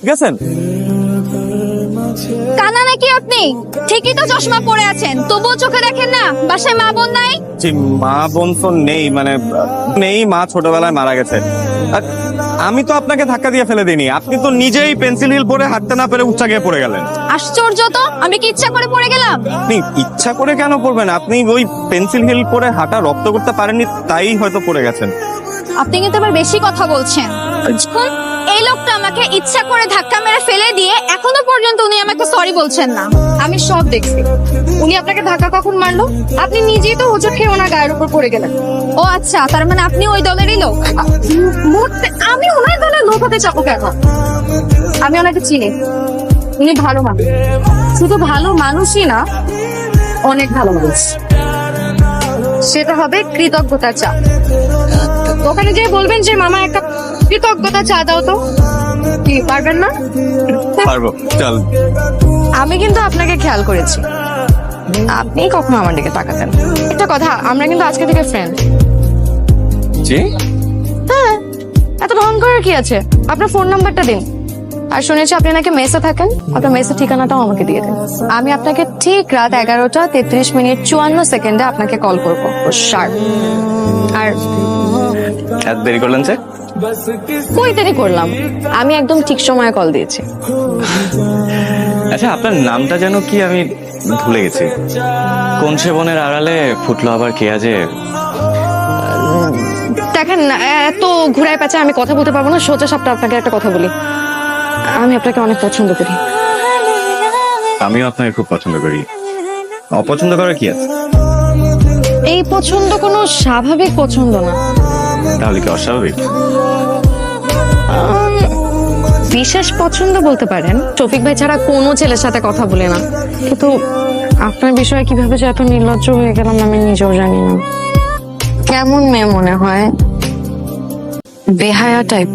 ঠিক কানা নাকি আপনি? ঠিকই তো চশমা পরে আছেন। তবুও চোখে দেখেন না? বাসায় মা বোন নাই? জি মা বোন তো নেই মানে নেই মা ছোটবেলায় মারা গেছে। আর আমি তো আপনাকে ধাক্কা দিয়ে ফেলে দিইনি। আপনি তো নিজেই পেন্সিল হিল পরে হাঁটতে না পেরে উচ্চা গিয়ে পড়ে গেলেন। আশ্চর্য তো আমি কি ইচ্ছা করে পড়ে গেলাম? আপনি ইচ্ছা করে কেন পড়বেন? আপনি ওই পেন্সিল হিল পরে হাঁটা রপ্ত করতে পারেননি তাই হয়তো পড়ে গেছেন। আপনি কিন্তু আবার বেশি কথা বলছেন। এই লোকটা আমাকে ইচ্ছা করে ধাক্কা মেরে ফেলে দিয়ে এখনও পর্যন্ত উনি আমাকে সরি বলছেন না। আমি সব দেখছি। উনি আপনাকে ধাক্কা কখন মারলো? আপনি নিজেই তো হোঁচট খেয়ে ওনার গায়ের উপর পড়ে গেলেন। ও আচ্ছা তার মানে আপনি ওই দলেরই লোক? আমি ওনার দলের লোক হতে চাপো কেন? আমি ওনাকে চিনি। উনি ভালো মানুষ। শুধু ভালো মানুষই না, অনেক ভালো মানুষ। সেটা হবে কৃতজ্ঞতার চা ওখানে যেয়ে বলবেন যে, মামা, একটা কৃতজ্ঞতা চা দাও তো। কি পারবেন না? পারব চল। আমি কিন্তু আপনাকে খেয়াল করেছি। আপনি কখনো আমার দিকে তাকাতেন একটা কথা আমরা কিন্তু আজকে থেকে ফ্রেন্ড জি? হ্যাঁ এত ঢং করার কি আছে? আপনার ফোন নাম্বারটা দিন। আর শুনেছি আপনি নাকি মেসে থাকেন। আপনার মেসের ঠিকানাটাও আমাকে দিয়ে দিন। আমি আপনাকে ঠিক রাত এগারোটা তেত্রিশ মিনিট চুয়ান্ন সেকেন্ডে আপনাকে কল করব। শার্প আর এত দেরি করলেন যে? কই দেরি করলাম? আমি একদম ঠিক সময়ে কল দিয়েছি। আচ্ছা আপনার নামটা যেন কি আমি ভুলে গেছি। কোন সে বনের আড়ালে ফুটলো আবার কে আজে? দেখেন না, এত ঘুরায় পেঁচা আমি কথা বলতে পারব না সোজা সাপটা আপনাকে একটা কথা বলি। আমি আপনাকে অনেক পছন্দ করি। আমিও আপনাকে খুব পছন্দ করি। অপছন্দ করার কি আছে? এই পছন্দ কোনো স্বাভাবিক পছন্দ না। তাহলে কি অস্বাভাবিক? বিশেষ পছন্দ বলতে পারেন। টফিক ভাই ছাড়া কোনো ছেলের সাথে কথা বলে না। কিন্তু আপনার বিষয়ে কীভাবে যে এত নির্লজ্জ হয়ে গেলাম আমি নিজেও জানি না। কেমন মেয়ে মনে হয়? বেহায়া টাইপ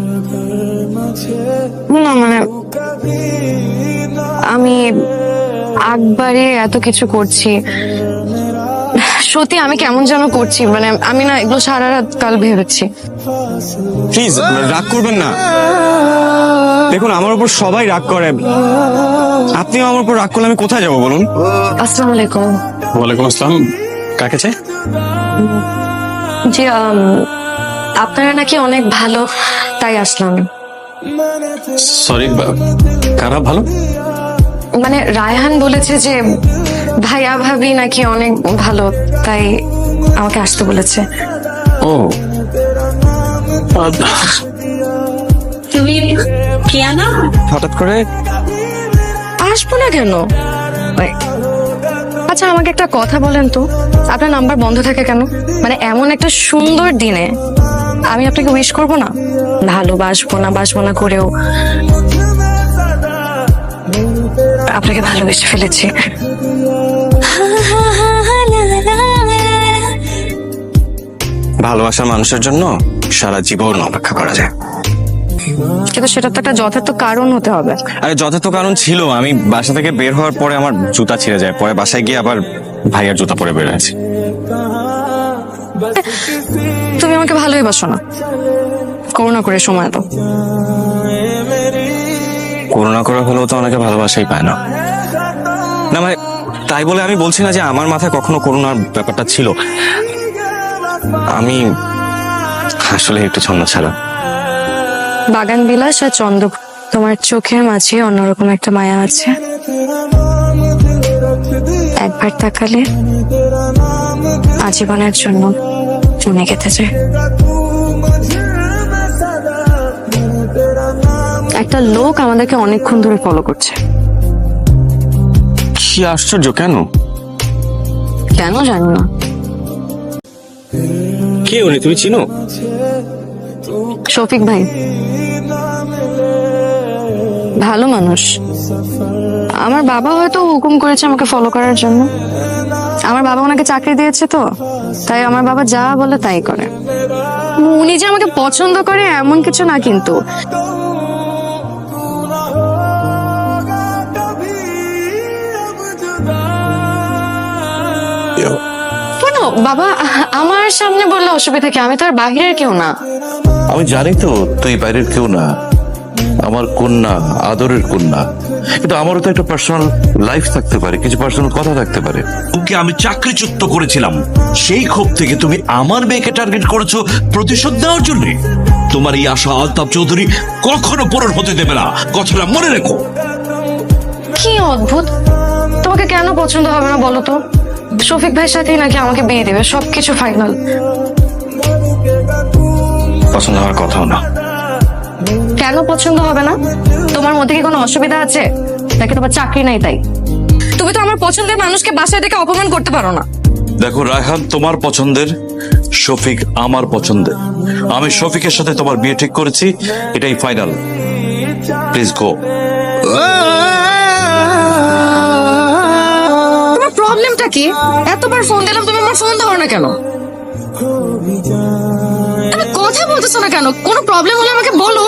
না মানে আমি একবারে এত কিছু করছি। সত্যি আমি কেমন যেন করছি মানে আমি না এগুলো সারা রাত কাল ভেবেছি। প্লিজ রাগ করবেন না। দেখুন আমার উপর সবাই রাগ করে। আপনিও আমার উপর রাগ করলে আমি কোথায় যাব বলুন? আসসালামু আলাইকুম। ওয়ালাইকুম আসসালাম। কাকে চাই জি আপনারা নাকি অনেক ভালো তাই আসলাম। সরি কারা ভালো? মানে রায়হান বলেছে যে ভাইয়া ভাবি নাকি অনেক ভালো তাই আমাকে আসতে বলেছে। ও। তুমি কিয়ানা হঠাৎ করে? আসব না কেন? আচ্ছা আমাকে একটা কথা বলেন তো। আপনার নাম্বার বন্ধ থাকে কেন? মানে এমন একটা সুন্দর দিনে আমি আপনাকে উইশ করব না? ভালোবাসবো না বাসবো না করেও। আপনাকে ভালোবেসে ফেলেছি। ভালোবাসার মানুষের জন্য সারা জীবন অপেক্ষা করা যায়। কিন্তু সেটা তো একটা যথার্থ কারণ হতে হবে। আরে যথার্থ কারণ ছিল। আমি বাসা থেকে বের হওয়ার পরে আমার জুতা ছিঁড়ে যায়। পরে বাসায় গিয়ে আবার ভাইয়ার জুতা পরে বের হয়েছে। তুমি আমাকে ভালোই বাসো না। করোনা করে সময় দাও। করোনা করা হলেও তো অনেকে ভালোবাসাই পায় না। না মানে তাই বলে আমি বলছি না যে আমার মাথায় কখনো করোনার ব্যাপারটা ছিল। আমি আসলে একটু ছন্দ ছাড়া। বাগান বিলাস আর চন্দ্র তোমার চোখের মাঝে অন্যরকম একটা মায়া আছে। একবার তাকালে আজীবনের জন্য মনে খেতে যায় একটা লোক আমাদেরকে অনেকক্ষণ ধরে ফলো করছে। কি আশ্চর্য কেন? কেন জানি না। কে উনি তুমি চিনো? শফিক ভাই। ভালো মানুষ। আমার বাবা হয়তো হুকুম করেছে আমাকে ফলো করার জন্য। আমার বাবা ওনাকে চাকরি দিয়েছে তো তাই আমার বাবা যা বলে তাই করে। উনি যে আমাকে পছন্দ করে এমন কিছু না কিন্তু। বাবা আমার সামনে বললে অসুবিধা কি? আমি তো আর বাহিরের কেউ না। আমি জানি তো তুই বাইরের কেউ না। আমার কন্যা আদরের কন্যা। কিন্তু আমারও তো একটা পার্সোনাল লাইফ থাকতে পারে কিছু পার্সোনাল কথা থাকতে পারে। ওকে আমি চাকরিচ্যুত করেছিলাম। সেই ক্ষোভ থেকে তুমি আমার মেয়েকে টার্গেট করেছ প্রতিশোধ দেওয়ার জন্য। তোমার এই আশা আলতাপ চৌধুরী কখনো পূরণ হতে দেবে না। কথাটা মনে রেখো। কি অদ্ভুত। তোমাকে কেন পছন্দ হবে না বলো তো? শফিক ভাইয়ের সাথেই নাকি আমাকে বিয়ে দেবে? সবকিছু ফাইনাল পছন্দ হওয়ার কথাও না। কেন পছন্দ হবে না? তোমার মধ্যে কি কোনো অসুবিধা আছে? নাকি তোমার চাকরি নাই তাই? তুমি তো আমার পছন্দের মানুষকে বাসায় ডেকে অপমান করতে পারো না। দেখো রায়হান তোমার পছন্দের শফিক আমার পছন্দের। আমি শফিকের সাথে তোমার বিয়ে ঠিক করেছি এটাই ফাইনাল প্লিজ গো কি? এতবার ফোন দিলাম, তুমি আমার ফোন ধরো না কেন? কথা বলতেছো না কেন? কোনো প্রবলেম হলে আমাকে বলো।